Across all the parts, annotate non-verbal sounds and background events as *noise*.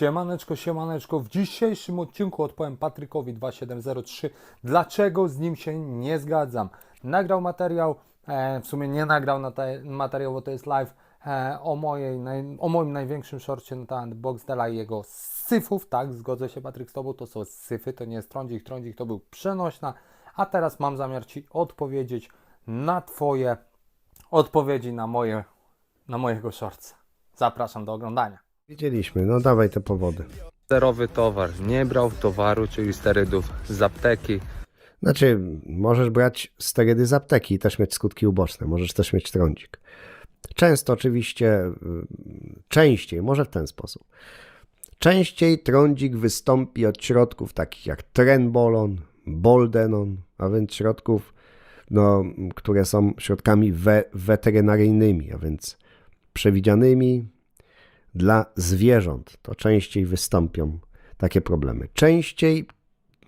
Siemaneczko, siemaneczko. W dzisiejszym odcinku odpowiem Patrykowi 2703, dlaczego z nim się nie zgadzam. Nagrał materiał, e, w sumie nie nagrał na te, materiał, bo to jest live, e, o, mojej, naj, o moim największym szorcie na temat Boxdela i jego syfów. Tak, zgodzę się Patryk z Tobą, to są syfy, to nie jest trądzik, trądzik to był przenośna. A teraz mam zamiar Ci odpowiedzieć na Twoje odpowiedzi na moje, na mojego szorca. Zapraszam do oglądania. Wiedzieliśmy, no dawaj te powody. Zerowy towar. Nie brał towaru, czyli sterydów z apteki. Znaczy, możesz brać sterydy z apteki i też mieć skutki uboczne, możesz też mieć trądzik. Często oczywiście, y, częściej, może w ten sposób. Częściej trądzik wystąpi od środków takich jak trenbolon, boldenon, a więc środków, no, które są środkami we, weterynaryjnymi, a więc przewidzianymi dla zwierząt. To częściej wystąpią takie problemy. Częściej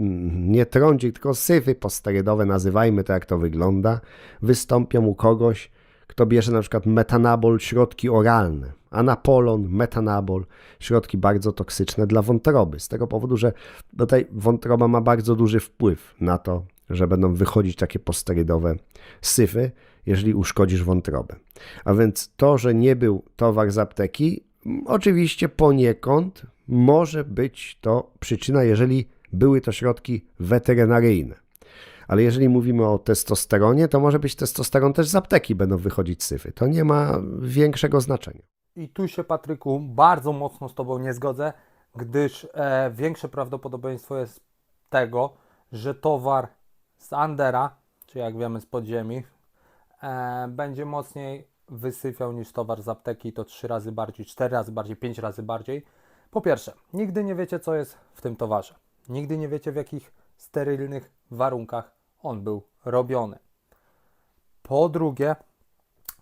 mm, nie trądzik, tylko syfy posterydowe, nazywajmy to jak to wygląda, wystąpią u kogoś, kto bierze na przykład metanabol, środki oralne, anapolon, metanabol, środki bardzo toksyczne dla wątroby. Z tego powodu, że tutaj wątroba ma bardzo duży wpływ na to, że będą wychodzić takie posterydowe syfy, jeżeli uszkodzisz wątrobę. A więc to, że nie był towar z apteki, oczywiście poniekąd może być to przyczyna, jeżeli były to środki weterynaryjne. Ale jeżeli mówimy o testosteronie, to może być testosteron też z apteki będą wychodzić syfy. To nie ma większego znaczenia. I tu się, Patryku, bardzo mocno z Tobą nie zgodzę, gdyż e, większe prawdopodobieństwo jest tego, że towar z Andera, czy jak wiemy z podziemi, e, będzie mocniej wysyfiał niż towar z apteki to 3 razy bardziej, 4 razy bardziej, 5 razy bardziej. Po pierwsze, nigdy nie wiecie, co jest w tym towarze. Nigdy nie wiecie, w jakich sterylnych warunkach on był robiony. Po drugie,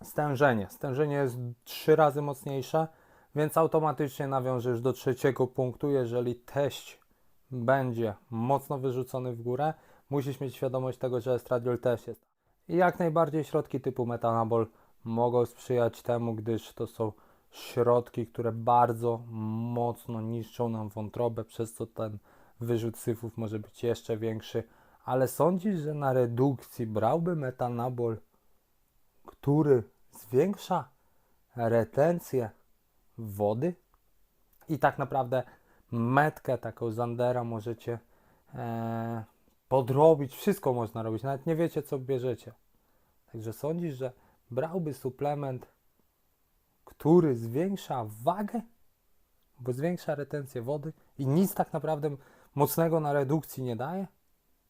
stężenie. Stężenie jest trzy razy mocniejsze, więc automatycznie nawiążę już do trzeciego punktu. Jeżeli teść będzie mocno wyrzucony w górę, musisz mieć świadomość tego, że estradiol też jest. I jak najbardziej środki typu metanabol mogą sprzyjać temu, gdyż to są środki, które bardzo mocno niszczą nam wątrobę, przez co ten wyrzut syfów może być jeszcze większy. Ale sądzisz, że na redukcji brałby metanabol który zwiększa retencję wody i tak naprawdę metkę taką Zandera możecie e, podrobić, wszystko można robić, nawet nie wiecie co bierzecie. Także sądzisz, że brałby suplement, który zwiększa wagę, bo zwiększa retencję wody i nic tak naprawdę mocnego na redukcji nie daje?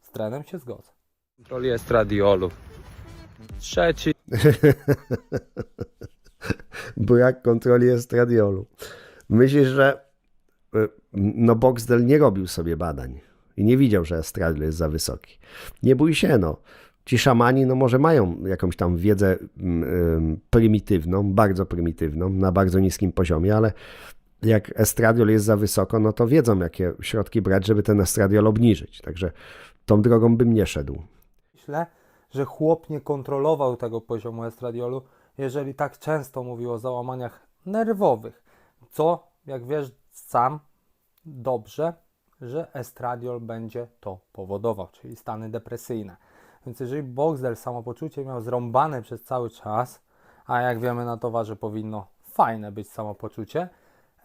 Z trenem się zgodzę. *laughs* Kontroli estradiolu. Trzeci Brak kontroli estradiolu. Myślisz, że y, no Boxdel nie robił sobie badań i nie widział, że estradiol jest za wysoki. Nie bój się, no. Ci szamani, no może mają jakąś tam wiedzę mm, ym, prymitywną, bardzo prymitywną, na bardzo niskim poziomie, ale jak estradiol jest za wysoko, no to wiedzą, jakie środki brać, żeby ten estradiol obniżyć. Także tą drogą bym nie szedł. Myślę, że chłop nie kontrolował tego poziomu estradiolu, jeżeli tak często mówił o załamaniach nerwowych. Co, jak wiesz sam dobrze, że estradiol będzie to powodował, czyli stany depresyjne. Więc jeżeli Boxdel samopoczucie miał zrąbane przez cały czas, a jak wiemy na towarze powinno fajne być samopoczucie,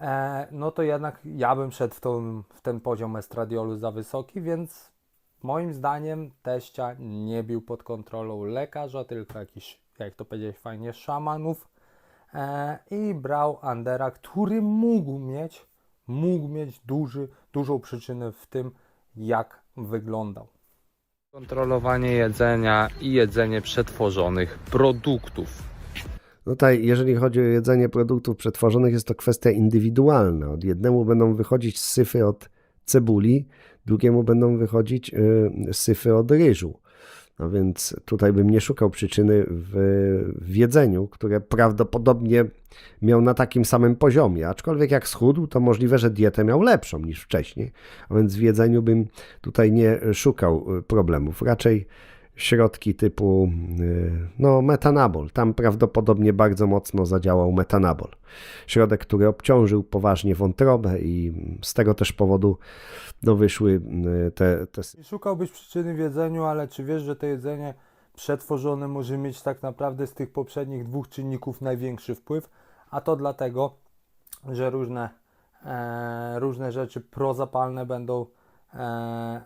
e, no to jednak ja bym szedł w, tą, w ten poziom estradiolu za wysoki, więc Moim zdaniem teścia nie bił pod kontrolą lekarza, tylko jakiś, jak to powiedziałeś fajnie, szamanów e, i brał Andera, który mógł mieć, mógł mieć duży, dużą przyczynę w tym, jak wyglądał. Kontrolowanie jedzenia i jedzenie przetworzonych produktów. No Tutaj, jeżeli chodzi o jedzenie produktów przetworzonych, jest to kwestia indywidualna. Od jednemu będą wychodzić syfy od cebuli, drugiemu będą wychodzić y, syfy od ryżu. No więc tutaj bym nie szukał przyczyny w, w jedzeniu, które prawdopodobnie miał na takim samym poziomie. Aczkolwiek jak schudł, to możliwe, że dietę miał lepszą niż wcześniej. A więc w jedzeniu bym tutaj nie szukał y, problemów. Raczej środki typu y, no, metanabol. Tam prawdopodobnie bardzo mocno zadziałał metanabol. Środek, który obciążył poważnie wątrobę i z tego też powodu no, wyszły y, te, te Szukałbyś przyczyny w jedzeniu, ale czy wiesz, że to jedzenie przetworzone może mieć tak naprawdę z tych poprzednich dwóch czynników największy wpływ? A to dlatego, że różne, e, różne rzeczy prozapalne będą e,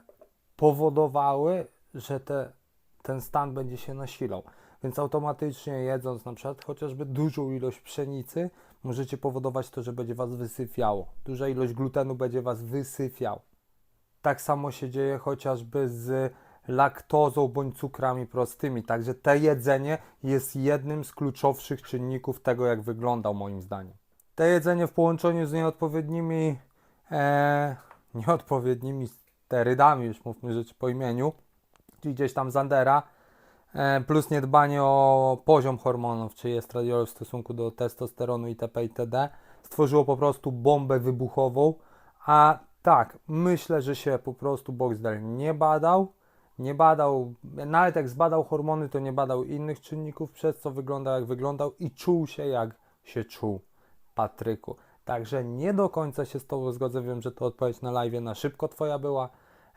powodowały, że te, ten stan będzie się nasilał. Więc automatycznie jedząc na przykład chociażby dużą ilość pszenicy, możecie powodować to, że będzie Was wysyfiało. Duża ilość glutenu będzie Was wysyfiał. Tak samo się dzieje chociażby z laktozą bądź cukrami prostymi. Także te jedzenie jest jednym z kluczowszych czynników tego, jak wyglądał moim zdaniem. Te jedzenie w połączeniu z nieodpowiednimi, e, nieodpowiednimi sterydami, już mówmy rzeczy po imieniu, gdzieś tam Zandera, e, plus niedbanie o poziom hormonów, czyli estradiol w stosunku do testosteronu itp. itd. stworzyło po prostu bombę wybuchową, a tak, myślę, że się po prostu Boxdel nie badał, nie badał, nawet jak zbadał hormony, to nie badał innych czynników, przez co wyglądał jak wyglądał i czuł się jak się czuł, Patryku. Także nie do końca się z Tobą zgodzę, wiem, że to odpowiedź na live na szybko Twoja była.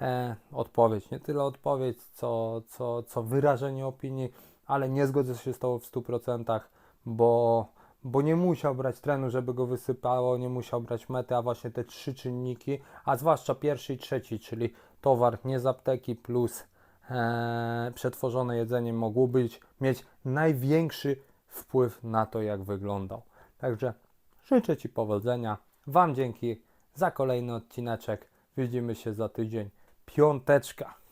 E, odpowiedź, nie tyle odpowiedź, co, co, co wyrażenie opinii, ale nie zgodzę się z Tobą w 100%, bo, bo nie musiał brać trenu, żeby go wysypało, nie musiał brać mety, a właśnie te trzy czynniki, a zwłaszcza pierwszy i trzeci, czyli towar nie z apteki plus e, przetworzone jedzenie mogło być, mieć największy wpływ na to, jak wyglądał. Także życzę Ci powodzenia. Wam dzięki za kolejny odcineczek. Widzimy się za tydzień. Piąteczka.